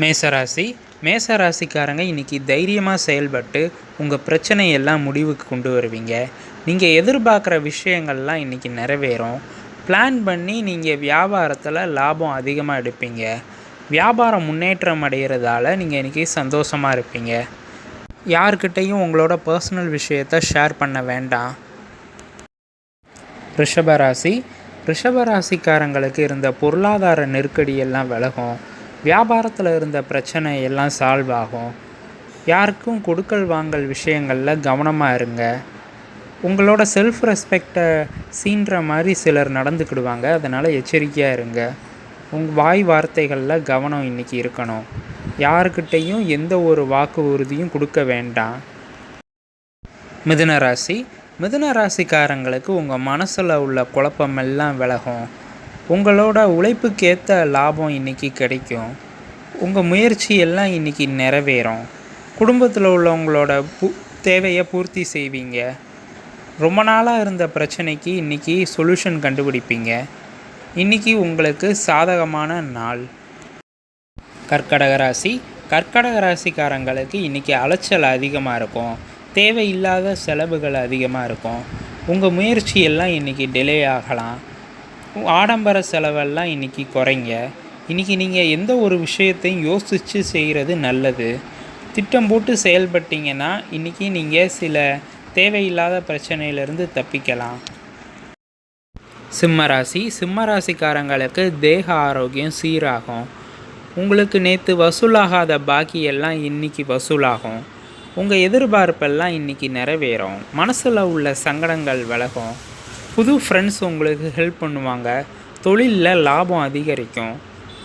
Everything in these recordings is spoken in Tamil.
மேசராசி. மேசராசிக்காரங்க இன்றைக்கி தைரியமாக செயல்பட்டு உங்கள் பிரச்சனையெல்லாம் முடிவுக்கு கொண்டு வருவீங்க. நீங்கள் எதிர்பார்க்குற விஷயங்கள்லாம் இன்றைக்கி நிறைவேறும். பிளான் பண்ணி நீங்கள் வியாபாரத்தில் லாபம் அதிகமாக எடுப்பீங்க. வியாபாரம் முன்னேற்றம் அடைகிறதால நீங்கள் இன்றைக்கி சந்தோஷமாக இருப்பீங்க. யார்கிட்டையும் உங்களோட பர்சனல் விஷயத்தை ஷேர் பண்ண வேண்டாம். ரிஷபராசி. ரிஷபராசிக்காரங்களுக்கு இருந்த பொருளாதார நெருக்கடியெல்லாம் விலகும். வியாபாரத்தில் இருந்த பிரச்சனை எல்லாம் சால்வ் ஆகும். யாருக்கும் கொடுக்கல் வாங்கல் விஷயங்களில் கவனமாக இருங்க. உங்களோட செல்ஃப் ரெஸ்பெக்டை சீன்ற மாதிரி சிலர் நடந்துக்கிடுவாங்க. அதனால் எச்சரிக்கையாக இருங்க. உங்கள் வாய் வார்த்தைகளில் கவனம் இன்றைக்கி இருக்கணும். யாருக்கிட்டேயும் எந்த ஒரு வாக்கு உறுதியும் கொடுக்க வேண்டாம். மிதுன ராசி. மிதுன ராசிக்காரங்களுக்கு உங்கள் மனசில் உள்ள குழப்பமெல்லாம் விலகும். உங்களோட உழைப்புக்கேற்ற லாபம் இன்றைக்கி கிடைக்கும். உங்கள் முயற்சி எல்லாம் இன்றைக்கி நிறைவேறும். குடும்பத்தில் உள்ளவங்களோட பூ தேவையை பூர்த்தி செய்வீங்க. ரொம்ப நாளாக இருந்த பிரச்சனைக்கு இன்றைக்கி சொல்யூஷன் கண்டுபிடிப்பீங்க. இன்றைக்கி உங்களுக்கு சாதகமான நாள். கர்க்கடக ராசி கர்க்கடக ராசிக்காரங்களுக்கு இன்றைக்கி அலைச்சல் அதிகமாக இருக்கும். தேவையில்லாத செலவுகள் அதிகமாக இருக்கும். உங்கள் முயற்சி எல்லாம் இன்றைக்கி டிலே ஆகலாம். ஆடம்பர செலவெல்லாம் இன்றைக்கி குறைங்க. இன்றைக்கி நீங்கள் எந்த ஒரு விஷயத்தையும் யோசித்து செய்கிறது நல்லது. திட்டம் போட்டு செயல்பட்டீங்கன்னா இன்றைக்கி நீங்கள் சில தேவையில்லாத பிரச்சனையிலிருந்து தப்பிக்கலாம். சிம்மராசி சிம்மராசிக்காரங்களுக்கு தேக ஆரோக்கியம் சீராகும். உங்களுக்கு நேற்று வசூலாகாத பாக்கியெல்லாம் இன்றைக்கி வசூலாகும். உங்கள் எதிர்பார்ப்பெல்லாம் இன்றைக்கி நிறைவேறும். மனசில் உள்ள சங்கடங்கள் விலகும். புது ஃப்ரெண்ட்ஸ் உங்களுக்கு ஹெல்ப் பண்ணுவாங்க. தொழிலில் லாபம் அதிகரிக்கும்.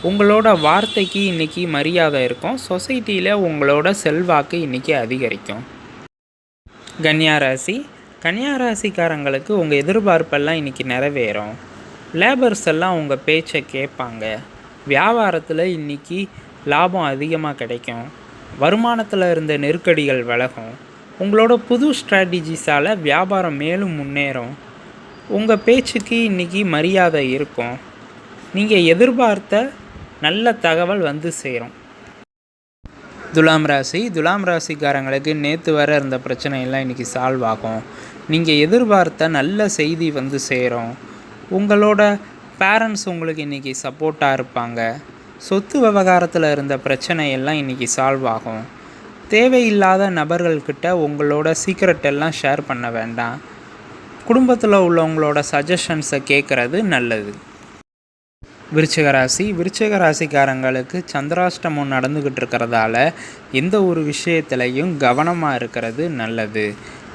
உங்களோட வார்த்தைக்கு இன்றைக்கி மரியாதை இருக்கும். சொசைட்டியில் உங்களோட செல்வாக்கு இன்றைக்கி அதிகரிக்கும். கன்னியாராசி கன்னியாராசிக்காரங்களுக்கு உங்கள் எதிர்பார்ப்பெல்லாம் இன்றைக்கி நிறைவேறும். லேபர்ஸ் எல்லாம் உங்கள் பேச்சை கேட்பாங்க. வியாபாரத்தில் இன்றைக்கி லாபம் அதிகமாக கிடைக்கும். வருமானத்தில் இருந்த நெருக்கடிகள் விலகும். உங்களோட புது ஸ்ட்ராட்டஜிஸால் வியாபாரம் மேலும் முன்னேறும். உங்கள் பேச்சுக்கு இன்றைக்கி மரியாதை இருக்கும். நீங்கள் எதிர்பார்த்த நல்ல தகவல் வந்து சேரும். துலாம் ராசி துலாம் ராசிக்காரங்களுக்கு நேற்று வர இருந்த பிரச்சனையெல்லாம் இன்றைக்கி சால்வ் ஆகும். நீங்கள் எதிர்பார்த்த நல்ல செய்தி வந்து சேரும். உங்களோட பேரண்ட்ஸ் உங்களுக்கு இன்றைக்கி சப்போர்ட்டாக இருப்பாங்க. சொத்து விவகாரத்தில் இருந்த பிரச்சனையெல்லாம் இன்றைக்கி சால்வ் ஆகும். தேவையில்லாத நபர்கள்கிட்ட உங்களோட சீக்ரெட் எல்லாம் ஷேர் பண்ண வேண்டாம். குடும்பத்தில் உள்ளவங்களோட சஜஷன்ஸை கேட்குறது நல்லது. விருச்சிகராசி விருச்சிக ராசிக்காரங்களுக்கு சந்திராஷ்டமம் நடந்துக்கிட்டு இருக்கிறதால எந்த ஒரு விஷயத்துலையும் கவனமாக இருக்கிறது நல்லது.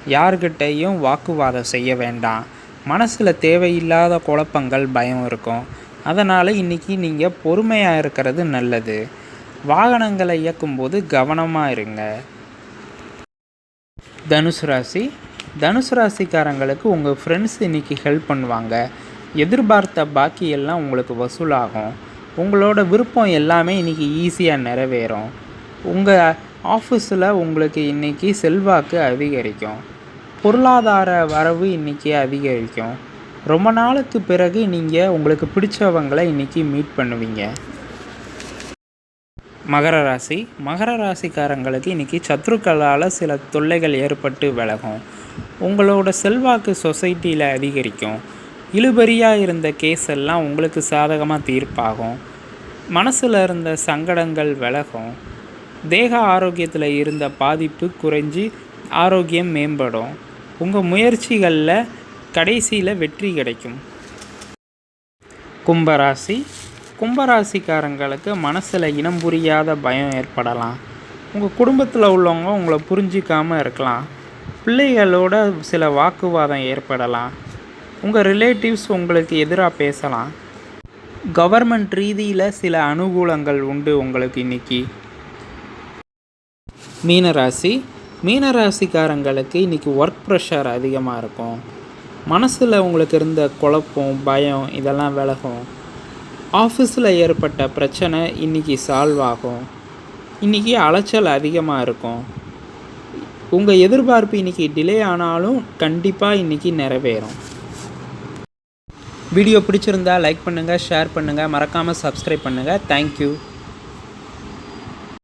யார்கிட்டையும் வாக்குவாதம் செய்ய வேண்டாம். மனசில் தேவையில்லாத குழப்பங்கள் பயம் இருக்கும். அதனால் இன்றைக்கி நீங்கள் பொறுமையாக இருக்கிறது நல்லது. வாகனங்களை இயக்கும்போது கவனமாக இருங்க. தனுசு ராசி தனுசு ராசிக்காரங்களுக்கு உங்கள் ஃப்ரெண்ட்ஸ் இன்றைக்கி ஹெல்ப் பண்ணுவாங்க. எதிர்பார்த்த பாக்கி எல்லாம் உங்களுக்கு வசூலாகும். உங்களோட விருப்பம் எல்லாமே இன்றைக்கி ஈஸியாக நிறைவேறும். உங்கள் ஆஃபீஸில் உங்களுக்கு இன்றைக்கி செல்வாக்கு அதிகரிக்கும். பொருளாதார வரவு இன்றைக்கி அதிகரிக்கும். ரொம்ப நாளுக்கு பிறகு நீங்கள் உங்களுக்கு பிடிச்சவங்களை இன்றைக்கி மீட் பண்ணுவீங்க. மகர ராசி. மகர ராசிக்காரங்களுக்கு இன்றைக்கி சத்ருக்களால் சில தொல்லைகள் ஏற்பட்டு விலகும். உங்களோட செல்வாக்கு சொசைட்டியில் அதிகரிக்கும். இழுபறியாக இருந்த கேஸ் எல்லாம் உங்களுக்கு சாதகமாக தீர்ப்பாகும். மனசில் இருந்த சங்கடங்கள் விலகும். தேக ஆரோக்கியத்தில் இருந்த பாதிப்பு குறைஞ்சி ஆரோக்கியம் மேம்படும். உங்கள் முயற்சிகளில் கடைசியில் வெற்றி கிடைக்கும். கும்பராசி. கும்பராசிக்காரங்களுக்கு மனசில் இனம் புரியாத பயம் ஏற்படலாம். உங்கள் குடும்பத்தில் உள்ளவங்க உங்களை புரிஞ்சிக்காமல் இருக்கலாம். பிள்ளைகளோட சில வாக்குவாதம் ஏற்படலாம். உங்கள் ரிலேட்டிவ்ஸ் உங்களுக்கு எதிராக பேசலாம். கவர்மெண்ட் ரீதியில் சில அனுகூலங்கள் உண்டு உங்களுக்கு இன்னைக்கு. மீனராசி மீனராசிக்காரங்களுக்கு இன்றைக்கி ஒர்க் ப்ரெஷர் அதிகமாக இருக்கும். மனசில் உங்களுக்கு இருந்த குழப்பம் பயம் இதெல்லாம் விலகும். ஆஃபீஸில் ஏற்பட்ட பிரச்சனை இன்றைக்கி சால்வ் ஆகும். இன்றைக்கி அலைச்சல் அதிகமாக இருக்கும். உங்கள் எதிர்பார்ப்பு இன்றைக்கி டிலே ஆனாலும் கண்டிப்பாக இன்றைக்கி நிறைவேறும். வீடியோ பிடிச்சிருந்தா லைக் பண்ணுங்கள் ஷேர் பண்ணுங்கள் மறக்காமல் சப்ஸ்கிரைப் பண்ணுங்கள் தேங்க்யூ